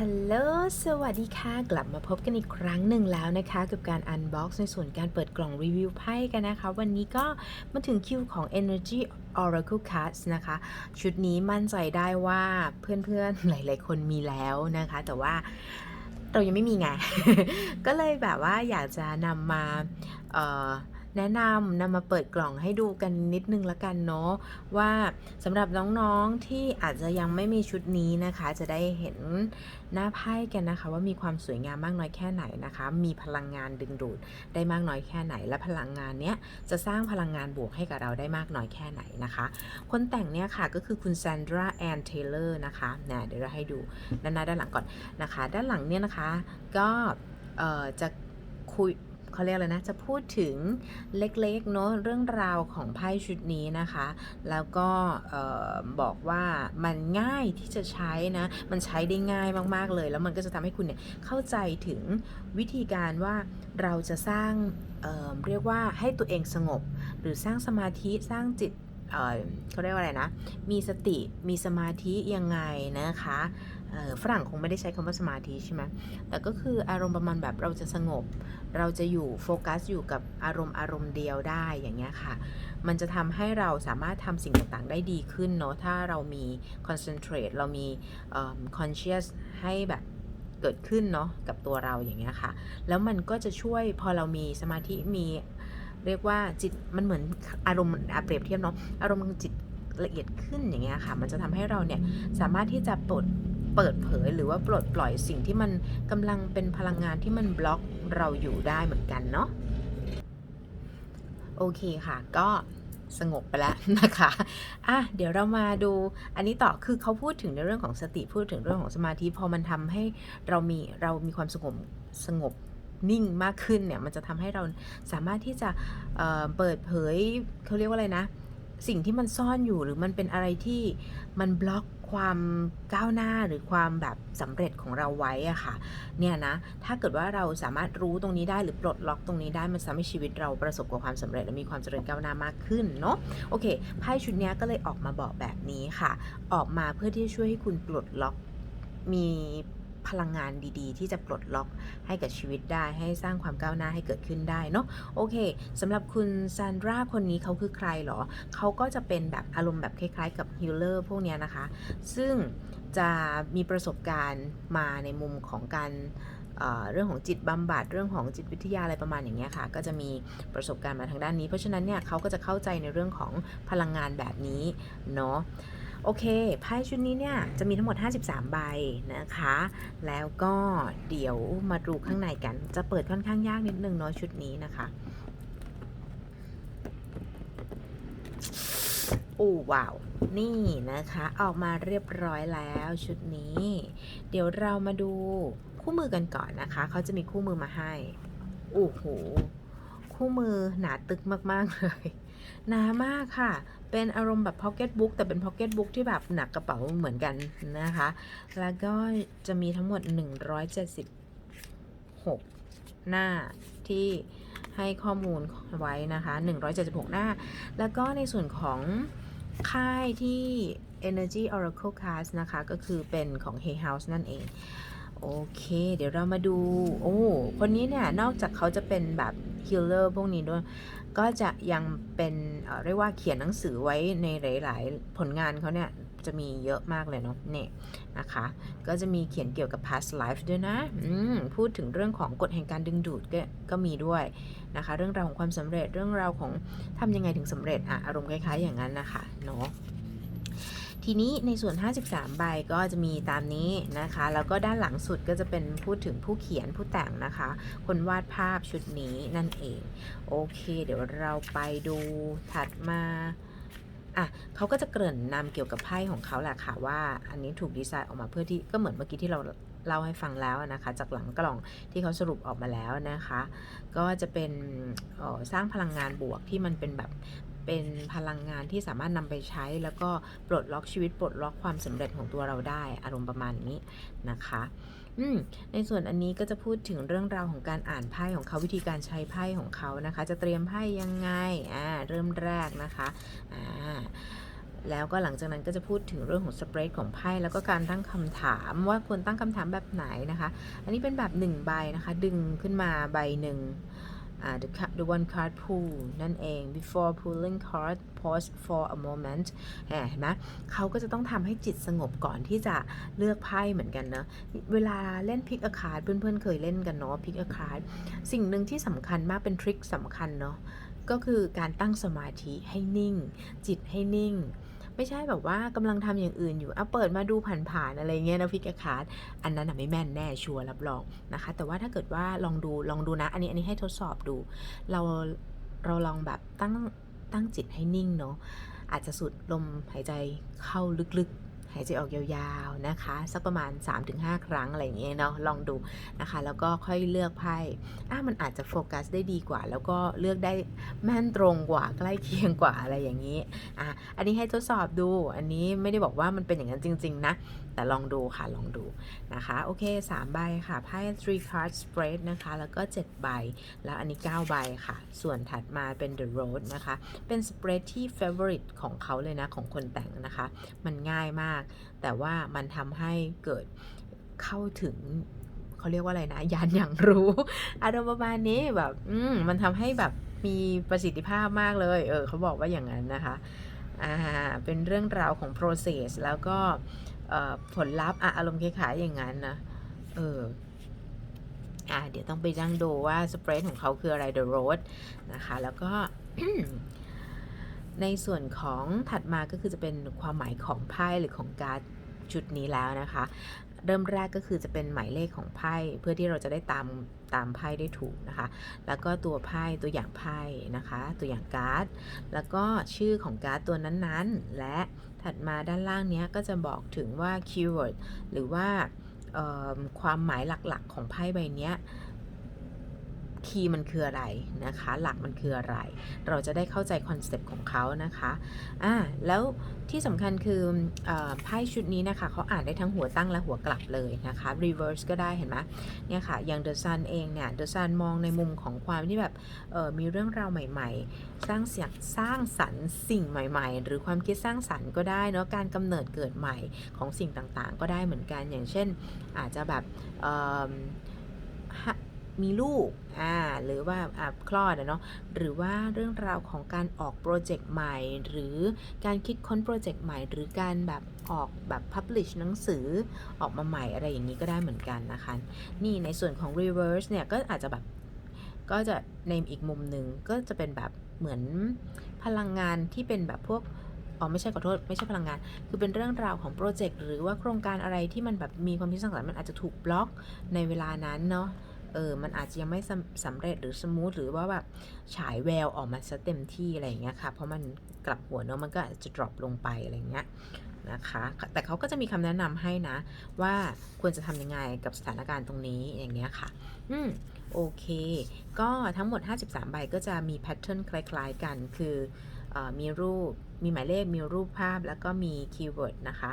ฮัลโหล สวัสดีค่ะ กลับมาพบกันอีกครั้งหนึ่งแล้วนะคะ กับการ Unbox ในส่วนการเปิดกล่องรีวิวไพ่กันนะคะ วันนี้ก็มาถึงคิวของ Energy Oracle Cards นะคะ ชุดนี้มั่นใจได้ว่าเพื่อนๆ หลายๆ คนมีแล้วนะคะ แต่ว่าเรายังไม่มีไง ก็เลยแบบว่าอยากจะนำมา แนะนำนำมาเปิดกล่องให้ดูกันนิดนึงละกันเนาะว่าสำหรับน้องๆที่อาจจะยังไม่มีชุดนี้นะคะ จะได้เห็นหน้าไพ่กันนะคะ ว่ามีความสวยงามมากน้อยแค่ไหนนะคะ มีพลังงานดึงดูดได้มากน้อยแค่ไหน และพลังงานเนี้ยจะสร้างพลังงานบวกให้กับเราได้มากน้อยแค่ไหนนะคะ คนแต่งเนี่ยค่ะก็คือคุณ Sandra Ann Taylor นะคะนะเดี๋ยวเราให้ดูด้านหน้าด้านหลังก่อนนะคะ ด้านหลังเนี่ยนะคะก็เอ่อจะคุย เขาเรียกอะไรนะ จะพูดถึงเล็กๆเนาะเรื่องราวของไพ่ชุดนี้นะคะ แล้วก็บอกว่ามันง่ายที่จะใช้นะ มันใช้ได้ง่ายมากๆเลย แล้วมันก็จะทำให้คุณเนี่ยเข้าใจถึงวิธีการว่าเราจะสร้างเเรียกว่าให้ตัวเองสงบ หรือสร้างสมาธิสร้างจิตเเขาเรียกว่าอะไรนะ มีสติมีสมาธิยังไงนะคะ ฝรั่งคงไม่ได้ใช้คำว่าสมาธิใช่ไหมแต่ก็คืออารมณ์ประมาณแบบเราจะสงบ เราจะอยู่โฟกัสอยู่กับอารมณ์อารมณ์เดียวได้อย่างเงี้ยค่ะ มันจะทำให้เราสามารถทำสิ่งต่างๆ ได้ดีขึ้นเนาะถ้าเรามี concentrate เรามีเอ่อ conscious ให้แบบเกิดขึ้นเนาะกับตัวเราอย่างเงี้ยค่ะ แล้วมันก็จะช่วยพอเรามีสมาธิมีเรียกว่าจิตมันเหมือนอารมณ์อะเปรียบเทียบเนาะอารมณ์จิตละเอียดขึ้นอย่างเงี้ยค่ะ มันจะทำให้เราเนี่ยสามารถที่จะปลด เปิดเผยหรือว่าปลดปล่อยสิ่งที่มันกำลังเป็นพลังงานที่มันบล็อกเราอยู่ได้เหมือนกันเนาะโอเคค่ะก็สงบไปแล้วนะคะอะเดี๋ยวเรามาดูอันนี้ต่อคือเขาพูดถึงในเรื่องของสติพูดถึงเรื่องของสมาธิพอมันทำให้เรามีเรามีความสงบสงบนิ่งมากขึ้นเนี่ยมันจะทำให้เราสามารถที่จะเเปิดเผยเขาเรียกว่าอะไรนะ สิ่งที่มันซ่อนอยู่หรือมันเป็นอะไรที่มันบล็อก ความก้าวหน้าหรือความแบบสำเร็จของเราไว้อะค่ะเนี่ยนะถ้าเกิดว่าเราสามารถรู้ตรงนี้ได้หรือปลดล็อกตรงนี้ได้มันทำให้ชีวิตเราประสบกับความสำเร็จและมีความเจริญก้าวหน้ามากขึ้นเนาะโอเคไพ่ชุดนี้ก็เลยออกมาบอกแบบนี้ค่ะ ออกมาเพื่อที่จะช่วยให้คุณปลดล็อกมี พลังงานดีๆ ที่จะปลดล็อกให้กับชีวิตได้ ให้สร้างความก้าวหน้าให้เกิดขึ้นได้เนาะโอเคสำหรับคุณซานดราคนนี้เขาคือใครเหรอเขาก็จะเป็นแบบอารมณ์แบบคล้ายๆ กับฮิลเลอร์พวกเนี้ยนะคะ ซึ่งจะมีประสบการณ์มาในมุมของการเอ่อเรื่องของจิตบำบัดเรื่องของจิตวิทยาอะไรประมาณอย่างเงี้ยค่ะ ก็จะมีประสบการณ์มาทางด้านนี้ เพราะฉะนั้นเนี่ยเขาก็จะเข้าใจในเรื่องของพลังงานแบบนี้เนาะ โอเค ไพ่ชุดนี้เนี่ยจะมีทั้งหมด 53 ใบนะคะ แล้วก็เดี๋ยวมาดูข้างในกัน จะเปิดค่อนข้างยากนิดนึงเนาะชุดนี้นะคะ โอ้ว้าว นี่นะคะ ออกมาเรียบร้อยแล้วชุดนี้ เดี๋ยวเรามาดูคู่มือกันก่อนนะคะ เขาจะมีคู่มือมาให้ โอ้โห คู่มือหนาตึกมาก ๆ เลย หนามากค่ะ เป็นอารมณ์แบบพ็อกเก็ตบุ๊กแต่เป็นพ็อกเก็ตบุ๊กที่แบบหนักกระเป๋าเหมือนกันนะคะ แล้วก็จะมีทั้งหมด 176 หน้าที่ให้ข้อมูลไว้นะคะ 176 หน้า แล้วก็ในส่วนของค่ายที่ Energy Oracle Cast นะคะ ก็คือเป็นของ Hay House นั่นเอง โอเค เดี๋ยวเรามาดู โอ้ คนนี้เนี่ย นอกจากเขาจะเป็นแบบ healer พวกนี้ด้วย ก็จะยังเป็นเรียกว่าเขียนหนังสือไว้ในหลาย ๆ ผลงานเขาเนี่ยจะมีเยอะมากเลยเนาะเนี่ยนะคะ ก็จะมีเขียนเกี่ยวกับ past life ด้วยนะพูดถึงเรื่องของกฎแห่งการดึงดูดก็ก็มีด้วยนะคะ เรื่องราวของความสำเร็จเรื่องราวของทำยังไงถึงสำเร็จอะอารมณ์คล้าย ๆ อย่างนั้นนะคะเนาะ ทีนี้ในส่วน 53 ใบก็จะมีตามนี้นะคะ แล้วก็ด้านหลังสุดก็จะเป็นพูดถึงผู้เขียนผู้แต่งนะคะ คนวาดภาพชุดนี้นั่นเอง โอเค เดี๋ยวเราไปดูถัดมาอะเขาก็จะเกริ่นนำเกี่ยวกับไพ่ของเขาแหละค่ะว่า อันนี้ถูกดีไซน์ออกมาเพื่อที่ก็เหมือนเมื่อกี้ที่เราเล่าให้ฟังแล้วนะคะ จากหลังกล่องที่เขาสรุปออกมาแล้วนะคะ ก็จะเป็นออสร้างพลังงานบวกที่มันเป็นแบบ เป็นพลังงานที่สามารถนำไปใช้ แล้วก็ปลดล็อกชีวิตปลดล็อกความสำเร็จของตัวเราได้ อารมณ์ประมาณนี้นะคะอืมในส่วนอันนี้ก็จะพูดถึงเรื่องราวของการอ่านไพ่ของเขาวิธีการใช้ไพ่ของเขานะคะ จะเตรียมไพ่ยังไงอ่าเริ่มแรกนะคะอ่าแล้วก็หลังจากนั้นก็จะพูดถึงเรื่องของสเปรดของไพ่แล้วก็การตั้งคำถามว่าควรตั้งคำถามแบบไหนนะคะ อันนี้เป็นแบบ1ใบนะคะ ดึงขึ้นมาใบหนึ่ง อ่า the, the one card pull นั่นเอง before pulling card pause for a moment เห็นไหมเขาก็จะต้องทำให้จิตสงบก่อนที่จะเลือกไพ่เหมือนกันนะ เวลาเล่น pick a card เพื่อนๆเคยเล่นกันเนาะ pick a card สิ่งหนึ่งที่สำคัญมากเป็นทริคสำคัญเนาะ ก็คือการตั้งสมาธิให้นิ่ง จิตให้นิ่ง ไม่ใช่แบบว่ากำลังทำอย่างอื่นอยู่เอาเปิดมาดูผ่านๆอะไรเงี้ยนะพิกาคาร์ดอันนั้นอะไม่แม่นแน่ชัวร์รับรองนะคะ แต่ว่าถ้าเกิดว่าลองดูลองดูนะ อันนี้อันนี้ให้ทดสอบดู เราเราลองแบบตั้งตั้งจิตให้นิ่งเนาะอาจจะสุดลมหายใจเข้าลึกๆ หายใจออกยาวๆนะคะ สักประมาณ 3-5 ครั้งอะไรอย่างเงี้ยเนาะลองดูนะคะ แล้วก็ค่อยเลือกไพ่อะมันอาจจะโฟกัสได้ดีกว่า แล้วก็เลือกได้แม่นตรงกว่าใกล้เคียงกว่าอะไรอย่างนี้อะอันนี้ให้ทดสอบดูอันนี้ไม่ได้บอกว่ามันเป็นอย่างนั้นจริง ๆ นะ แต่ลองดูค่ะ ลองดูนะคะ โอเค 3 ใบค่ะไพ่ three card spread นะคะ แล้วก็ 7 ใบ แล้วอันนี้ 9 ใบค่ะ ส่วนถัดมาเป็น the road นะคะ เป็น spread ที่ favorite ของเขาเลยนะ ของคนแต่งนะคะ มันง่ายมาก แต่ว่ามันทำให้เกิดเข้าถึงเขาเรียกว่าอะไรนะ ยานอย่างรู้ อารมณ์ประมาณนี้แบบ อืมมันทำให้แบบมีประสิทธิภาพมากเลย เออ เขาบอกว่าอย่างนั้นนะคะ อ่า เป็นเรื่องราวของ process แล้วก็ ผลลัพธ์อะอารมณ์คล้ายๆอย่างนั้นนะเอออ่าเดี๋ยวต้องไปนั่งดูว่าสเปรดของเขาคืออะไร the road นะคะ แล้วก็ในส่วนของถัดมาก็คือจะเป็นความหมายของไพ่หรือของการ์ดชุดนี้แล้วนะคะ เริ่มแรกก็คือจะเป็นหมายเลขของไพ่เพื่อที่เราจะได้ตามตามไพ่ได้ถูกนะคะ แล้วก็ตัวไพ่ตัวอย่างไพ่นะคะ ตัวอย่างการ์ด แล้วก็ชื่อของการ์ดตัวนั้นๆ และ ถัดมาด้านล่างนี้ก็จะบอกถึงว่าคีย์เวิร์ดหรือว่าความหมายหลักๆ ของไพ่ใบนี้ คีย์มันคืออะไรนะคะ หลักมันคืออะไร เราจะได้เข้าใจคอนเซปต์ของเขานะคะอ่าแล้วที่สำคัญคืออไพ่ชุดนี้นะคะเขาอ่านได้ทั้งหัวตั้งและหัวกลับเลยนะคะ reverse ก็ได้เห็นไหมเนี่ยค่ะ อย่าง The Sun เองเนี่ย The Sun มองในมุมของความที่แบบมีเรื่องราวใหม่ ๆ สร้างเสียงสร้างสรรค์สิ่งใหม่ ๆ หรือความคิดสร้างสรรค์ก็ได้เนาะการกำเนิดเกิดใหม่ของสิ่งต่างๆ ก็ได้เหมือนกันอย่างเช่นอาจจะแบบ มีลูกอ่าหรือว่าอ่าคลอดอะเนาะหรือว่าเรื่องราวของการออกโปรเจกต์ใหม่ หรือการคิดค้นโปรเจกต์ใหม่ หรือการแบบออกแบบ publish หนังสือออกมาใหม่อะไรอย่างนี้ก็ได้เหมือนกันนะคะ นี่ในส่วนของ reverse เนี่ยก็อาจจะแบบก็จะในอีกมุมหนึ่งก็จะเป็นแบบเหมือนพลังงานที่เป็นแบบพวกอ๋อไม่ใช่ขอโทษไม่ใช่พลังงาน คือเป็นเรื่องราวของโปรเจกต์หรือว่าโครงการอะไรที่มันแบบมีความคิดสร้างสรรค์มันอาจจะถูกบล็อกในเวลานั้นเนาะ เออมันอาจจะยังไม่สำสำเร็จหรือสมูทหรือว่าแบบฉายแววออกมาซะเต็มที่อะไรอย่างเงี้ยค่ะ เพราะมันกลับหัวเนาะมันก็อาจจะ drop ลงไปอะไรอย่างเงี้ยนะคะ แต่เขาก็จะมีคำแนะนำให้นะ ว่าควรจะทำยังไงกับสถานการณ์ตรงนี้อย่างเงี้ยค่ะ อืมโอเค ก็ทั้งหมด 53 ใบก็จะมีแพทเทิร์นคล้าย ๆ กัน คือเออมีรูป มีหมายเลข มีรูปภาพ แล้วก็มีคีย์เวิร์ดนะคะ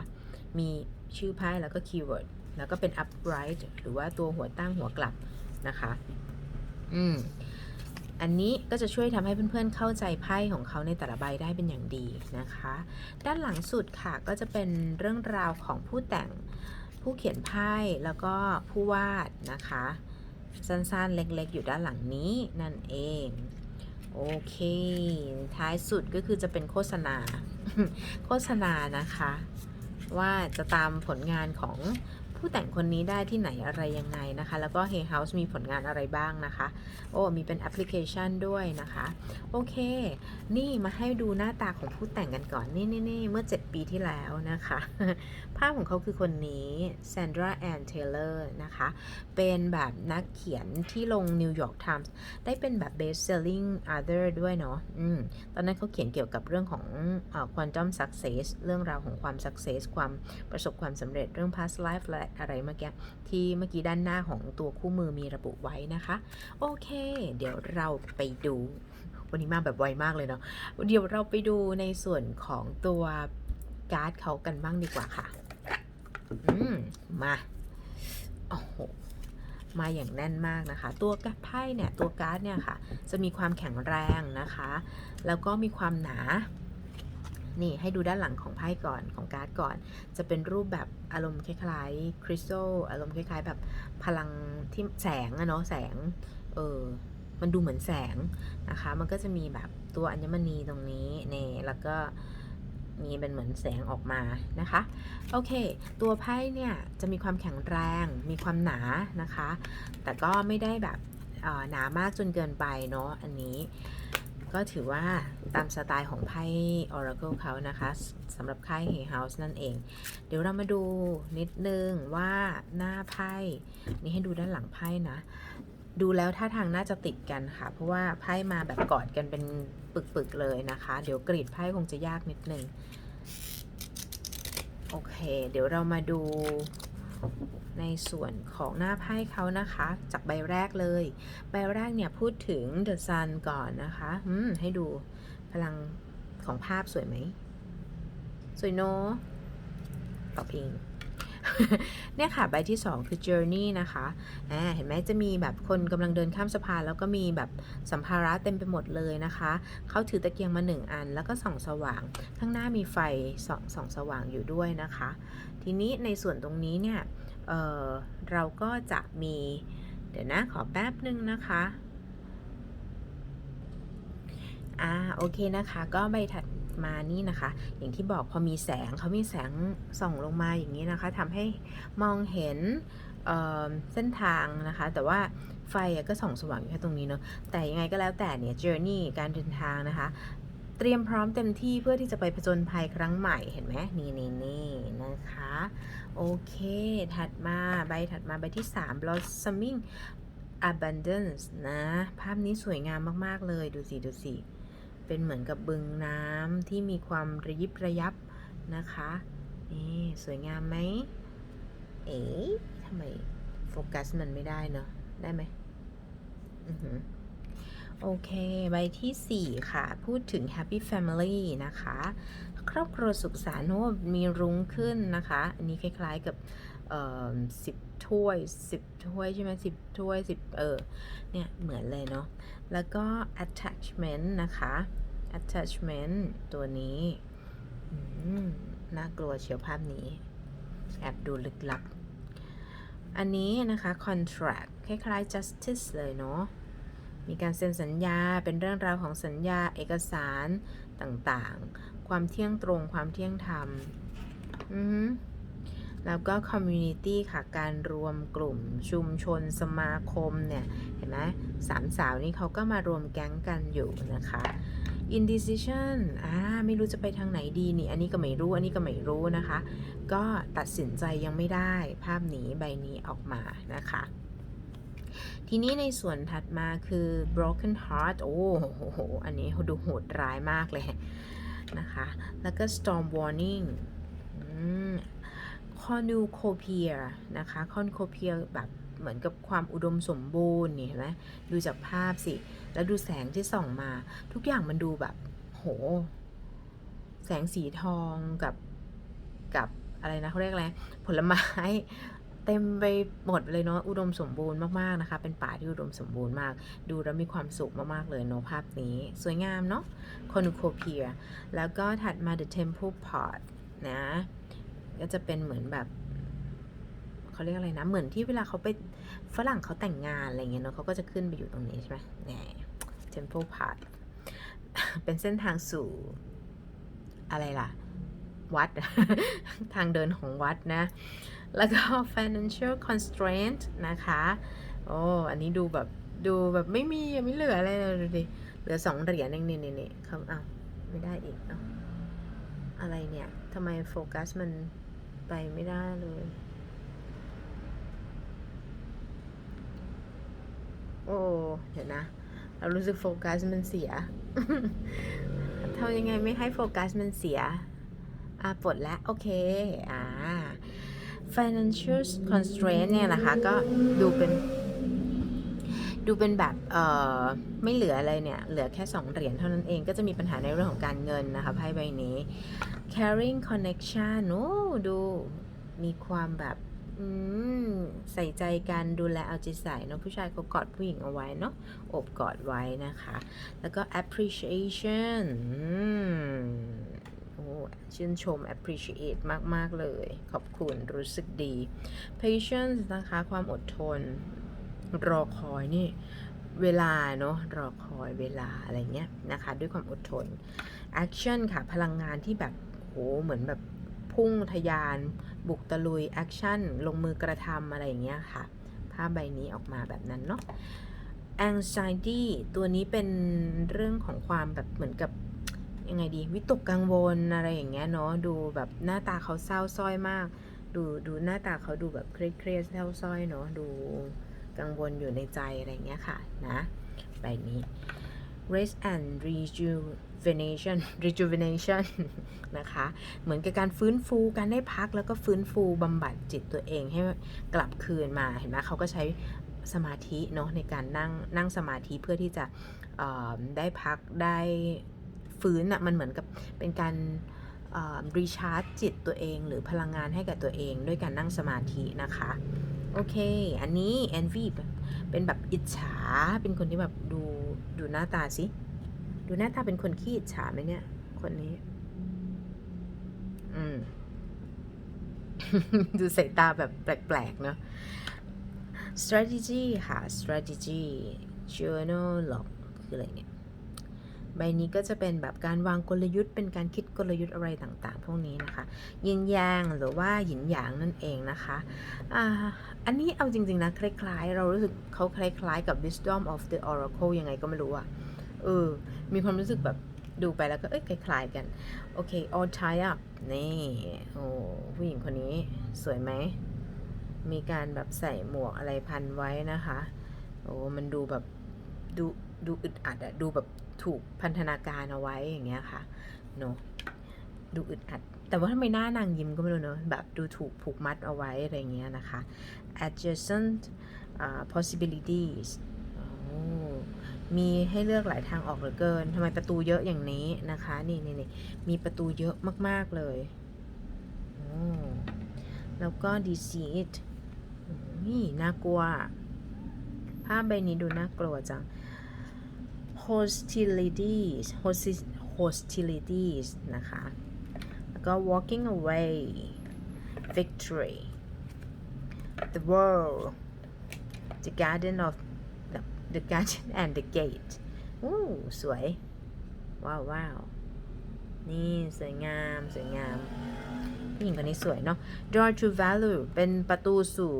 มีชื่อไพ่แล้วก็คีย์เวิร์ด แล้วก็เป็น upright หรือว่าตัวหัวตั้งหัวกลับ นะคะ อืม อันนี้ก็จะช่วยทำให้เพื่อนๆเข้าใจไพ่ของเขาในแต่ละใบได้เป็นอย่างดีนะคะ ด้านหลังสุดค่ะก็จะเป็นเรื่องราวของผู้แต่งผู้เขียนไพ่แล้วก็ผู้วาดนะคะ สั้นๆเล็กๆ อยู่ด้านหลังนี้นั่นเองโอเค ท้ายสุดก็คือจะเป็นโฆษณา โฆษณานะคะ ว่าจะตามผลงานของ ผู้แต่งคนนี้ได้ที่ไหนอะไรยังไงนะคะ แล้วก็ Hey House มีผลงานอะไรบ้างนะคะ โอ้ มีเป็นแอปพลิเคชันด้วยนะคะ โอเค นี่มาให้ดูหน้าตาของผู้แต่งกันก่อน นี่นี่นี่เมื่อ 7 ปีที่แล้วนะคะ ภาพของเขาคือคนนี้ Sandra Ann Taylor นะคะ เป็นแบบนักเขียนที่ลง New York Times ได้เป็นแบบ best selling author ด้วยเนาะอืมตอนนั้นเขาเขียนเกี่ยวกับเรื่องของอ่อ quantum success เรื่องราวของความ success ความประสบความสำเร็จเรื่อง past life และอะไรเมื่อกี้ที่เมื่อกี้ด้านหน้าของตัวคู่มือมีระบุไว้นะคะ โอเค เดี๋ยวเราไปดู วันนี้มาแบบไวมากเลยเนาะเดี๋ยวเราไปดูในส่วนของตัวการ์ดเขากันบ้างดีกว่าค่ะ อืม มาโอ้โหมาอย่างแน่นมากนะคะ ตัวกไพ่เนี่ยตัวการ์ดเนี่ยค่ะ จะมีความแข็งแรงนะคะ แล้วก็มีความหนา นี่ให้ดูด้านหลังของไพ่ก่อนของการ์ดก่อน จะเป็นรูปแบบอารมณ์คล้ายๆคริสตัลอารมณ์คล้าย ๆ แบบพลังที่แสงอะเนาะแสงเออมันดูเหมือนแสงนะคะ มันก็จะมีแบบตัวอัญมณีตรงนี้เนี่แล้วก็มีเป็นเหมือนแสงออกมานะคะ โอเค ตัวไพ่เนี่ยจะมีความแข็งแรง มีความหนานะคะ แต่ก็ไม่ได้แบบเออหนามากจนเกินไปเนาะอันนี้ ก็ถือว่าตามสไตล์ของไพ่ Oracle เขานะคะสำหรับค่าย Hay House นั่นเอง เดี๋ยวเรามาดูนิดนึงว่าหน้าไพ่นี่ให้ดูด้านหลังไพ่นะ ดูแล้วท่าทางน่าจะติดกันค่ะ เพราะว่าไพ่มาแบบกอดกันเป็นปึกๆเลยนะคะ เดี๋ยวกรีดไพ่คงจะยากนิดนึง โอเค เดี๋ยวเรามาดู ในส่วนของหน้าไพ่เขานะคะ จากใบแรกเลย ใบแรกเนี่ยพูดถึง The Sun ก่อนนะคะอืมให้ดูพลังของภาพสวยไหม สวยโนอะตอบเองเนี่ยค่ะใบที่ 2 คือ Journey นะคะอ่าเห็นไหมจะมีแบบคนกำลังเดินข้ามสะพาน แล้วก็มีแบบสัมภาระเต็มไปหมดเลยนะคะ เขาถือตะเกียงมา 1 อัน แล้วก็ส่องสว่าง ข้างหน้ามีไฟส่องส่องสว่างอยู่ด้วยนะคะ ทีนี้ในส่วนตรงนี้เนี่ยเเราก็จะมี เดี๋ยวนะขอแป๊บหนึ่งนะคะอ่าโอเคนะคะ ก็ใบถัดมานี่นะคะ อย่างที่บอกพอมีแสงเขามีแสงส่องลงมาอย่างนี้นะคะทำให้มองเห็นเเส้นทางนะคะ แต่ว่าไฟก็ส่องสว่างอยู่แค่ตรงนี้เนาะแต่ยังไงก็แล้วแต่เนี่ย journey การเดินทางนะคะ เตรียมพร้อมเต็มที่เพื่อที่จะไปผจญภัยครั้งใหม่เห็นไหมนี่นี่นี่นะคะ โอเค ถัดมาใบถัดมาใบที่ 3 blossoming abundance นะ ภาพนี้สวยงามมาก ๆ เลยดูสิดูสิเป็นเหมือนกับบึงน้ำที่มีความระยิบระยับนะคะ นี่สวยงามไหม เอ๊ะทำไมโฟกัสมันไม่ได้เนอะได้ไหมอือหือ โอเค ใบที่ 4 ค่ะ พูดถึง Happy Family นะคะ ครอบครัวสุขสันต์มีรุ้งขึ้นนะคะ อันนี้คล้ายๆกับสิบถ้วยสิบถ้วยใช่ไหมสิบถ้วยสิบเออ เนี่ย เหมือนเลยเนาะ แล้วก็ attachment นะคะ attachment ตัวนี้ น่ากลัวเชียวภาพนี้ แอบดูลึกลับ อันนี้นะคะ contract คล้ายๆ justice เลยเนาะ มีการเซ็นสัญญาเป็นเรื่องราวของสัญญาเอกสารต่างๆ ความเที่ยงตรงความเที่ยงธรรมอือแล้วก็ community ค่ะ การรวมกลุ่มชุมชนสมาคมเนี่ย เห็นไหมสามสาวนี่เขาก็มารวมแก๊งกันอยู่นะคะ indecision อ่าไม่รู้จะไปทางไหนดีนี่ อันนี้ก็ไม่รู้ อันนี้ก็ไม่รู้นะคะ ก็ตัดสินใจยังไม่ได้ภาพนี้ใบนี้ออกมานะคะ ทีนี้ในส่วนถัดมาคือ broken heart โอ้โห อันนี้ดูโหดร้ายมากเลยนะคะ แล้วก็ storm warning คอนูโคเพียนะคะคอนโคเพียแบบเหมือนกับความอุดมสมบูรณ์นี่เห็นไหมดูจากภาพสิ แล้วดูแสงที่ส่องมา ทุกอย่างมันดูแบบ โห แสงสีทองกับกับอะไรนะเขาเรียกอะไร ผลไม้ เต็มไปหมดเลยเนาะอุดมสมบูรณ์มากๆนะคะ เป็นป่าที่อุดมสมบูรณ์มาก ดูแล้วมีความสุขมากๆเลยเนาะภาพนี้ สวยงามเนาะคอนูโคเพียแล้วก็ถัดมา the temple pot นะ ก็จะเป็นเหมือนแบบเขาเรียกอะไรนะ เหมือนที่เวลาเขาไปฝรั่งเขาแต่งงานอะไรเงี้ยเนาะเขาก็จะขึ้นไปอยู่ตรงนี้ใช่ไหมนี่ Temple Path เป็นเส้นทางสู่อะไรล่ะ วัด ทางเดินของวัดนะ แล้วก็ financial constraint นะคะ โอ้ อันนี้ดูแบบดูแบบไม่มีไม่เหลืออะไรเลยดูดิ เหลือสองเหรียญเองนี่นี่นี่เขาเอาไม่ได้อีกเนาะอะไรเนี่ยทำไมโฟกัสมันไปไม่ได้เลย โอ้ เดี๋ยวนะ เรารู้สึกโฟกัสมันเสียทำยังไงไม่ให้โฟกัสมันเสีย อะปลดแล้ว โอเค อ่า financial constraint เนี่ยนะคะก็ดูเป็น ดูเป็นแบบเอ่อไม่เหลืออะไรเนี่ย เหลือแค่ 2 เหรียญเท่านั้นเองก็จะมีปัญหาในเรื่องของการเงินนะคะไพ่ใบนี้ caring connection โอ้ดูมีความแบบใส่ใจกันดูแลเอาใจใส่เนาะผู้ชายก็กอดผู้หญิงเอาไว้เนาะอบกอดไว้นะคะ แล้วก็ appreciation ชื่นชม appreciate มาก ๆ เลย ขอบคุณรู้สึกดี patience นะคะ ความอดทน รอคอยนี่ เวลาเนาะรอคอยเวลาอะไรเงี้ยนะคะ ด้วยความอดทน action ค่ะ พลังงานที่แบบโหเหมือนแบบพุ่งทะยาน บุกตะลุย action ลงมือกระทำอะไรอย่างเงี้ยค่ะ ภาพใบนี้ออกมาแบบนั้นเนาะ anxiety ตัวนี้เป็นเรื่องของความแบบเหมือนกับ ยังไงดี วิตกกังวลอะไรอย่างเงี้ยเนาะดูแบบหน้าตาเขาเศร้าส้อยมาก ดูดูหน้าตาเขาดูแบบเครียดเครียดเศร้าส้อยเนาะดูกังวลอยู่ในใจอะไรเงี้ยค่ะนะใบนี้ rest and rejuvenation rejuvenation นะคะ เหมือนกับการฟื้นฟูการได้พักแล้วก็ฟื้นฟูบำบัดจิตตัวเองให้กลับคืนมาเห็นไหมเขาก็ใช้สมาธิเนาะในการนั่งนั่งสมาธิเพื่อที่จะได้พักได้ ฟื้นอะมันเหมือนกับเป็นการรีชาร์จจิตตัวเอง หรือพลังงานให้กับตัวเองด้วยการนั่งสมาธินะคะ โอเค อันนี้ envy เป็นแบบอิจฉา เป็นคนที่แบบดูดูหน้าตาสิ ดูหน้าตาเป็นคนขี้อิจฉาไหมเนี่ย คนนี้ อืม ดูสายตาแบบแปลกๆ เนอะ strategy ค่ะ strategy journal log คืออะไรเนี่ย ใบนี้ก็จะเป็นแบบการวางกลยุทธ์เป็นการคิดกลยุทธ์อะไรต่างๆ พวกนี้นะคะ ยินยางหรือว่าหยินหยางนั่นเองนะคะอ่าอันนี้เอาจริงๆนะคล้ายๆ เรารู้สึกเขาคล้ายๆ กับ wisdom of the oracle ยังไงก็ไม่รู้อะเออ มีความรู้สึกแบบดูไปแล้วก็เอ้ยคล้ายๆกัน โอเค all tie up นี่โอ้ผู้หญิงคนนี้สวยไหม มีการแบบใส่หมวกอะไรพันไว้นะคะ โอ้มันดูแบบดูดูอึดอัดอะดูแบบ ถูกพันธนาการเอาไว้อย่างเงี้ยค่ะเนอะดูอึดอัด แต่ว่าทำไมหน้านางยิ้มก็ไม่รู้เนอะแบบดูถูกผูกมัดเอาไว้อะไรเงี้ยนะคะ adjacent uh, possibilities มีให้เลือกหลายทางออกเหลือเกินทำไมประตูเยอะอย่างนี้นะคะ นี่นี่นมีประตูเยอะมาก ๆ เลยแล้วก็ deceit นี่น่ากลัว ภาพใบนี้ดูน่ากลัวจัง hostilities hostilities นะคะ แล้วก็ walking away victory the world the garden of the, the garden and the gate อู้สวย ว้าวว้าวนี่ สวยงาม สวยงามผู้หญิงคนนี้สวยเนาะ door to value เป็นประตูสู่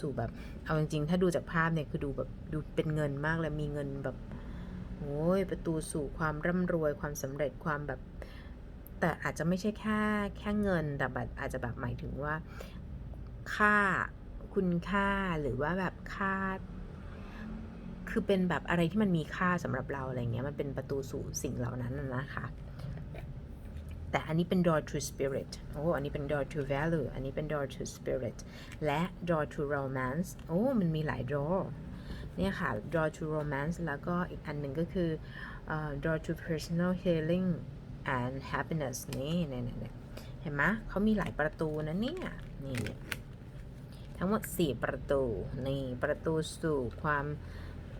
สู่แบบ เอาจริงๆ ถ้าดูจากภาพเนี่ยคือดูแบบดูเป็นเงินมากเลยมีเงินแบบโอ้ยประตูสู่ความร่ำรวยความสำเร็จความแบบ แต่อาจจะไม่ใช่แค่แค่เงินแต่แบบอาจจะแบบหมายถึงว่าค่าคุณค่าหรือว่าแบบค่า คือเป็นแบบอะไรที่มันมีค่าสำหรับเราอะไรเงี้ยมันเป็นประตูสู่สิ่งเหล่านั้นนะคะ แต่อันนี้เป็น door to spirit โอ้อันนี้เป็น door to value อันนี้เป็น door to spirit และ door to romance โอ้มันมีหลาย door เนี่ยค่ะ door to romance แล้วก็อีกอันหนึ่งก็คือเอ่อ door to personal healing and happiness นี่เนี่ยเนี่ยเห็นไหมเขามีหลายประตูนะเนี่ยนี่ทั้งหมด 4 ประตูนี่ประตูสู่ความ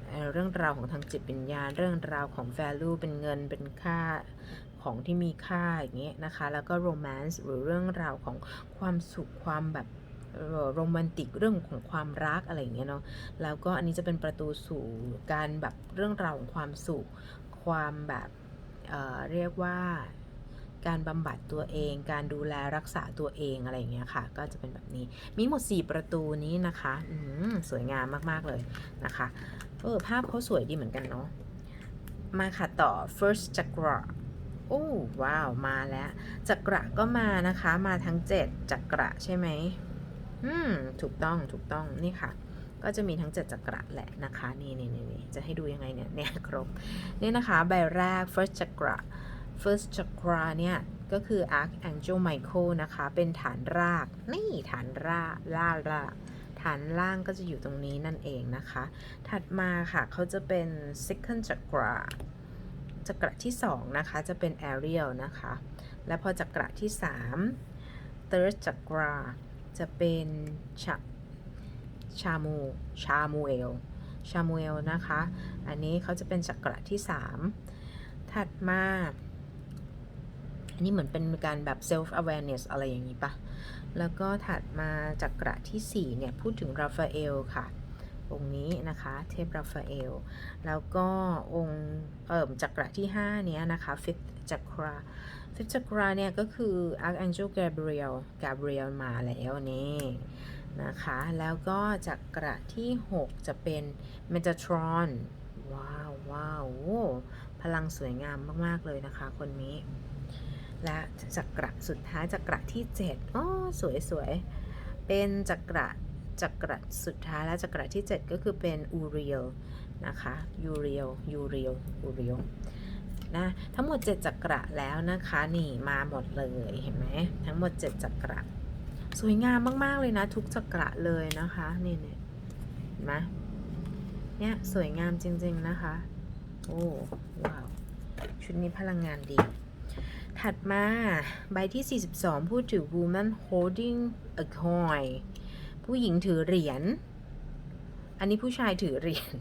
เอ่อเรื่องราวของทางจิตวิญญาณ เรื่องราวของ value เป็นเงินเป็นค่า ของที่มีค่าอย่างเงี้ยนะคะ แล้วก็ romance หรือเรื่องราวของความสุขความแบบโรแมนติกเรื่องของความรักอะไรอย่างเงี้ยเนาะแล้วก็อันนี้จะเป็นประตูสู่การแบบเรื่องราวของความสุข ความแบบเอ่อเรียกว่าการบำบัดตัวเอง การดูแลรักษาตัวเองอะไรอย่างเงี้ยค่ะ ก็จะเป็นแบบนี้ มีหมด 4 ประตูนี้นะคะ อืมสวยงามมากๆเลยนะคะ เออ ภาพเขาสวยดีเหมือนกันเนาะ มาค่ะต่อ first chakra โอ้ว้าว มาแล้ว จักระก็มานะคะ มาทั้ง 7 จักระใช่ไหมอืม ถูกต้อง ถูกต้อง นี่ค่ะ ก็จะมีทั้ง 7 จักระแหละนะคะ นี่นี่นี่จะให้ดูยังไงเนี่ย เนี่ยครบ นี่นะคะ ใบแรก first chakra first chakra เนี่ยก็คือ archangel Michael นะคะ เป็นฐานราก นี่ฐานรากล่าราฐานล่างก็จะอยู่ตรงนี้นั่นเองนะคะ ถัดมาค่ะเขาจะเป็น second chakra จักระที่ 2 นะคะ จะเป็น Ariel นะคะ และพอจักระที่ 3 third chakra จะเป็นชาชามูชามูเอลชามูเอลนะคะ อันนี้เขาจะเป็นจักระที่ 3 ถัดมา อันนี้เหมือนเป็นการแบบ self awareness อะไรอย่างนี้ปะแล้วก็ถัดมาจากกระที่ 4 เนี่ย พูดถึงราฟาเอลค่ะ องค์นี้นะคะ เทพราฟาเอล แล้วก็องค์เอ่อจักระที่ 5 เนี้ยนะคะ fifth chakra fifth chakra เนี่ยก็คือ archangel Gabriel Gabriel มาแล้วนี่นะคะ แล้วก็จักระที่ 6 จะเป็น Metatron ว้าวว้าวพลังสวยงามมาก ๆ เลยนะคะ คนนี้ และจักระสุดท้ายจักระที่7อ๋อสวยสวยๆเป็นจักระ จักระสุดท้ายและจักระที่ 7 ก็คือเป็นอูเรียลนะคะยูเรียลยูเรียลอูเรียลนะทั้งหมด 7 จักระแล้วนะคะนี่มาหมดเลยเห็นไหมทั้งหมด 7 จักระ สวยงามมาก ๆ เลยนะ ทุกจักระเลยนะคะนี่เนี่ยเห็นไหมเนี่ยสวยงามจริง ๆ นะคะ โอ้ว้าวชุดนี้พลังงานดี ถัดมาใบที่ 42 พูดถึง woman holding a coin ผู้หญิงถือเหรียญ อันนี้ผู้ชายถือเหรียญ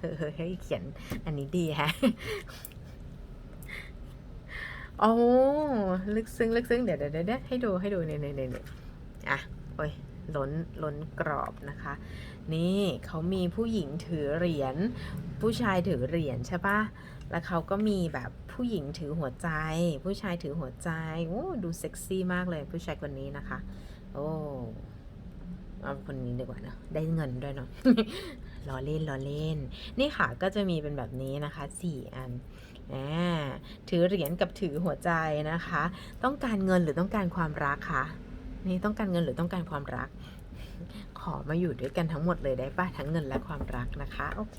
เออให้เขียน อันนี้ดีฮะโอ้ลึกซึ้งลึกซึ้งเดี๋ยวเดี๋ยวเดี๋ยวให้ดูให้ดูเนี่ยเนี่ยเนี่ยอะโอ้ยล้นล้นกรอบนะคะ นี่เขามีผู้หญิงถือเหรียญผู้ชายถือเหรียญใช่ปะแล้วเขาก็มีแบบผู้หญิงถือหัวใจ ผู้ชายถือหัวใจโอ้ดูเซ็กซี่มากเลยผู้ชายคนนี้นะคะ โอ้ เอาคนนี้ดีกว่านะได้เงินด้วยเนาะล้อเล่นล้อเล่น นี่ค่ะก็จะมีเป็นแบบนี้นะคะสี่อันอถือเหรียญกับถือหัวใจนะคะ ต้องการเงินหรือต้องการความรักคะนี่ต้องการเงินหรือต้องการความรัก ขอมาอยู่ด้วยกันทั้งหมดเลยได้ป่ะทั้งเงินและความรักนะคะ โอเค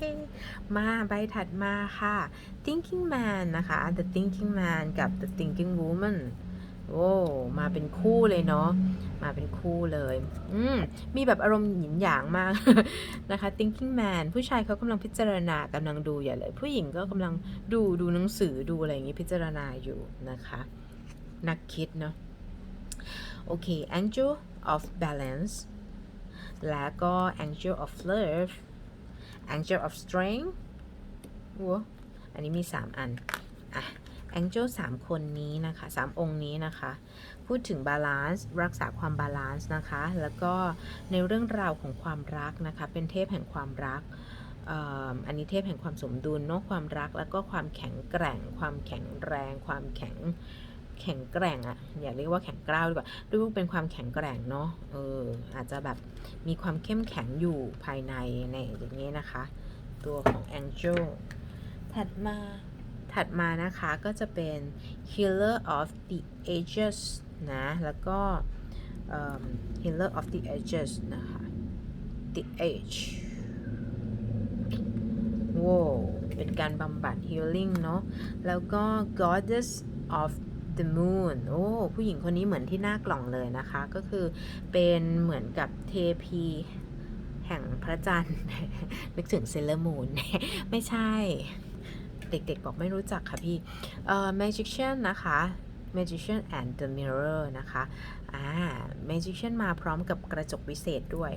มาใบถัดมาค่ะ thinking man นะคะ the thinking man กับ the thinking woman โอ้มาเป็นคู่เลยเนาะมาเป็นคู่เลย อืม มีแบบอารมณ์หยินหยางมากนะคะ thinking man ผู้ชายเขากำลังพิจารณากำลังดูอย่าเลย ผู้หญิงก็กำลังดูดูหนังสือดูอะไรอย่างงี้พิจารณาอยู่นะคะ นักคิดเนาะ โอเค angel of balance แล้วก็ angel of love angel of strength วัวอันนี้มี 3 อัน อะ angel 3คนนี้นะคะ3องค์นี้นะคะ พูดถึงบาลานซ์รักษาความบาลานซ์นะคะ แล้วก็ในเรื่องราวของความรักนะคะ เป็นเทพแห่งความรักอันนี้เทพแห่งความสมดุลเนาะความรักแล้วก็ความแข็งแกร่ง ความแข็งแรง ความแข็งแข็งแกร่งอะอย่าเรียกว่าแข็งกร้าวดีกว่าเรียกว่าเป็นความแข็งแกร่งเนาะเอออาจจะแบบมีความเข้มแข็งอยู่ภายในในอย่างนี้นะคะ ตัวของ Angel ถัดมา ถัดมานะคะก็จะเป็น Healer of the Ages นะ แล้วก็ healer of the Ages นะคะ the Age ว้าวเป็นการบำบัด healing เนาะแล้วก็ Goddess of the Moon โอ้ผู้หญิงคนนี้เหมือนที่หน้ากล่องเลยนะคะ ก็คือเป็นเหมือนกับเทพีแห่งพระจันทร์ นึกถึงเซเลอร์มูน ไม่ใช่ เด็กๆบอกไม่รู้จักค่ะพี่เอ่อ magician นะคะ magician and the mirror นะคะอ่า magician มาพร้อมกับกระจกวิเศษด้วย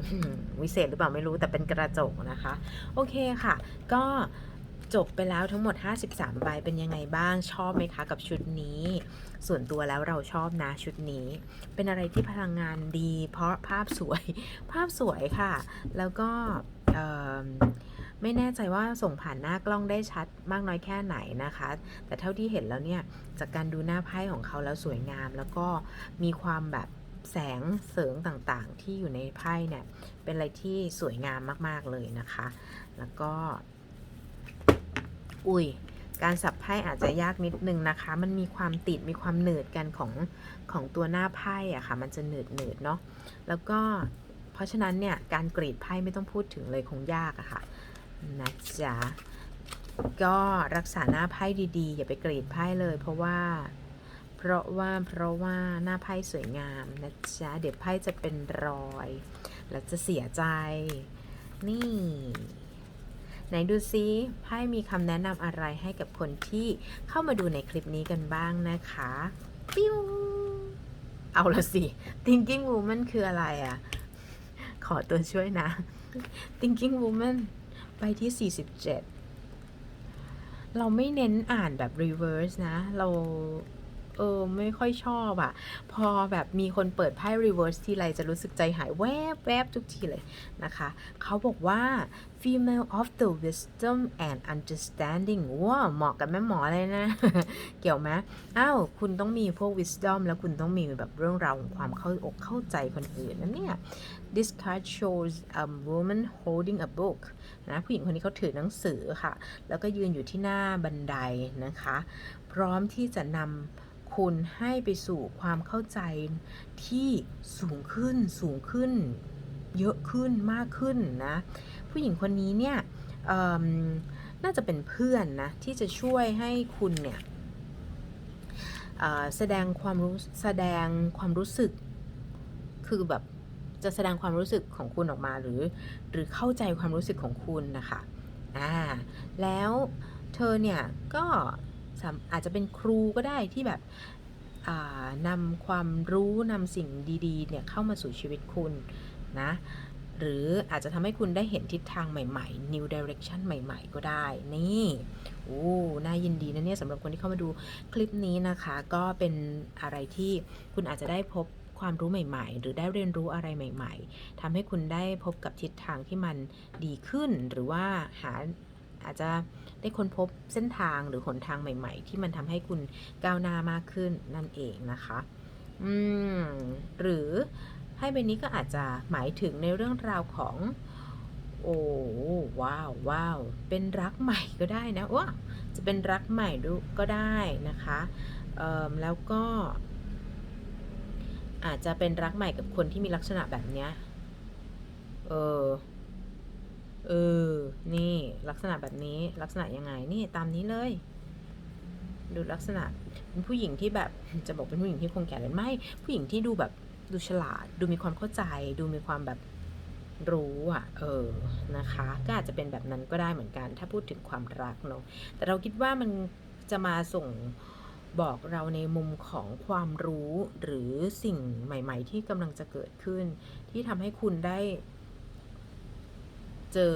วิเศษหรือเปล่าไม่รู้แต่เป็นกระจกนะคะ โอเคค่ะ ก็จบไปแล้วทั้งหมด 53 ใบเป็นยังไงบ้างชอบไหมคะกับชุดนี้ ส่วนตัวแล้วเราชอบนะชุดนี้ เป็นอะไรที่พลังงานดี เพราะภาพสวย ภาพสวยค่ะ แล้วก็ ไม่แน่ใจว่าส่งผ่านหน้ากล้องได้ชัดมากน้อยแค่ไหนนะคะ แต่เท่าที่เห็นแล้วเนี่ยจากการดูหน้าไพ่ของเขาแล้วสวยงาม แล้วก็มีความแบบแสงเสริงต่างๆ ที่อยู่ในไพ่เนี่ยเป็นอะไรที่สวยงามมากๆเลยนะคะ แล้วก็ อุ้ยการสับไพ่อาจจะยากนิดนึงนะคะ มันมีความติดมีความหนืดกันของของตัวหน้าไพ่อะค่ะ มันจะหนืดหนืดเนาะ แล้วก็เพราะฉะนั้นเนี่ยการกรีดไพ่ไม่ต้องพูดถึงเลยคงยากอะค่ะ นะจ๊ะ ก็รักษาหน้าไพ่ดีๆ อย่าไปกรีดไพ่เลย เพราะว่า เพราะว่าเพราะว่าหน้าไพ่สวยงามนะจ๊ะ เดี๋ยวไพ่จะเป็นรอย แล้วจะเสียใจ นี่ ไหนดูซิไพ่มีคำแนะนำอะไรให้กับคนที่เข้ามาดูในคลิปนี้กันบ้างนะคะ ปิ้วเอาละสิ thinking woman คืออะไรอะ่ะ ขอตัวช่วยนะ thinking woman ใบที่ 47 เราไม่เน้นอ่านแบบ reverse นะ เรา อออไม่ค่อยชอบอะพอแบบมีคนเปิดไพ่ reverse ทีไรจะรู้สึกใจหายแวบแวบทุกทีเลยนะคะ เขาบอกว่า female of the wisdom and understanding ว้าเหมาะกับแม่หมอเลยนะ เกี่ยวไหมอ้าว คุณต้องมีพวก wisdom แล้วคุณต้องมีแบบเรื่องราวของความเข้าอกเข้าใจคนอื่นนั่นเนี่ย This card shows a woman holding a book นะผู้หญิงคนนี้เขาถือหนังสือค่ะ แล้วก็ยืนอยู่ที่หน้าบันไดนะคะ พร้อมที่จะนำ คุณให้ไปสู่ความเข้าใจที่สูงขึ้นสูงขึ้น เยอะขึ้นมากขึ้นนะผู้หญิงคนนี้เนี่ยน่าจะเป็นเพื่อนนะที่จะช่วยให้คุณเนี่ยแสดงความรู้แสดงความรู้สึกคือแบบจะแสดงความรู้สึกของคุณออกมาหรือ หรือเข้าใจความรู้สึกของคุณนะคะอ่าแล้วเธอเนี่ยก็ อาจจะเป็นครูก็ได้ที่แบบนำความรู้นำสิ่งดีๆเนี่ยเข้ามาสู่ชีวิตคุณนะหรืออาจจะทำให้คุณได้เห็นทิศทางใหม่ๆ new direction ใหม่ๆ ก็ได้ นี่โอ้น่ายินดีนะเนี่ยสำหรับคนที่เข้ามาดูคลิปนี้นะคะ ก็เป็นอะไรที่คุณอาจจะได้พบความรู้ใหม่ๆ หรือได้เรียนรู้อะไรใหม่ ๆทำให้คุณได้พบกับทิศทางที่มันดีขึ้น หรือว่าหาอาจจะ ได้ค้นพบเส้นทางหรือหนทางใหม่ ๆ ที่มันทำให้คุณก้าวหน้ามากขึ้นนั่นเองนะคะอืมหรือไพ่ใบนี้ก็อาจจะหมายถึงในเรื่องราวของ โอ้ว้าวว้าวเป็นรักใหม่ก็ได้นะว้าจะเป็นรักใหม่ดูก็ได้นะคะเอ่อแล้วก็อาจจะเป็นรักใหม่กับคนที่มีลักษณะแบบเนี้ย เออ เออ นี่ลักษณะแบบนี้ลักษณะยังไง นี่ตามนี้เลย ดูลักษณะเป็นผู้หญิงที่แบบจะบอกเป็นผู้หญิงที่คงแก่เลยไม่ ผู้หญิงที่ดูแบบดูฉลาด ดูมีความเข้าใจ ดูมีความแบบรู้อะ เออ นะคะ ก็อาจจะเป็นแบบนั้นก็ได้เหมือนกัน ถ้าพูดถึงความรักเนาะ แต่เราคิดว่ามันจะมาส่งบอกเราในมุมของความรู้หรือสิ่งใหม่ ๆ ที่กำลังจะเกิดขึ้น ที่ทำให้คุณได้ เจอ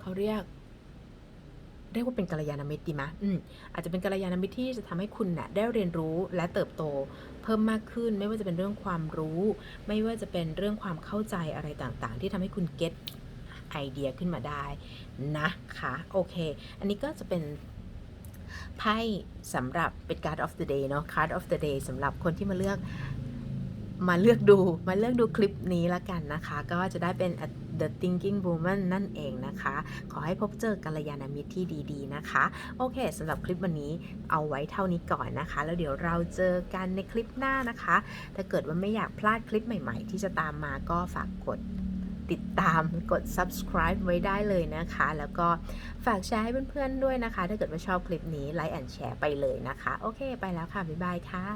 เขาเรียก เรียกว่าเป็นกัลยาณมิตรดีไหมอืมอาจจะเป็นกัลยาณมิตรที่จะทำให้คุณเนี่ยได้เรียนรู้และเติบโต เพิ่มมากขึ้น ไม่ว่าจะเป็นเรื่องความรู้ ไม่ว่าจะเป็นเรื่องความเข้าใจอะไรต่างๆ ที่ทำให้คุณเก็ตไอเดียขึ้นมาได้นะคะโอเค อันนี้ก็จะเป็นไพ่สำหรับเป็น card of the day เนาะ card of the day สำหรับคนที่มาเลือกมาเลือกดูมาเลือกดูคลิปนี้ละกันนะคะ ก็จะได้เป็น The Thinking Woman นั่นเองนะคะ ขอให้พบเจอกัลยาณมิตรที่ดีๆนะคะ โอเคสำหรับคลิปวันนี้เอาไว้เท่านี้ก่อนนะคะ แล้วเดี๋ยวเราเจอกันในคลิปหน้านะคะ ถ้าเกิดว่าไม่อยากพลาดคลิปใหม่ๆ ที่จะตามมาก็ฝากกดติดตามกด subscribe ไว้ได้เลยนะคะ แล้วก็ฝากแชร์ให้เพื่อนๆด้วยนะคะ ถ้าเกิดว่าชอบคลิปนี้ไลค์แอนแชร์ไปเลยนะคะ โอเค ไปแล้วค่ะ บ๊ายบายค่ะ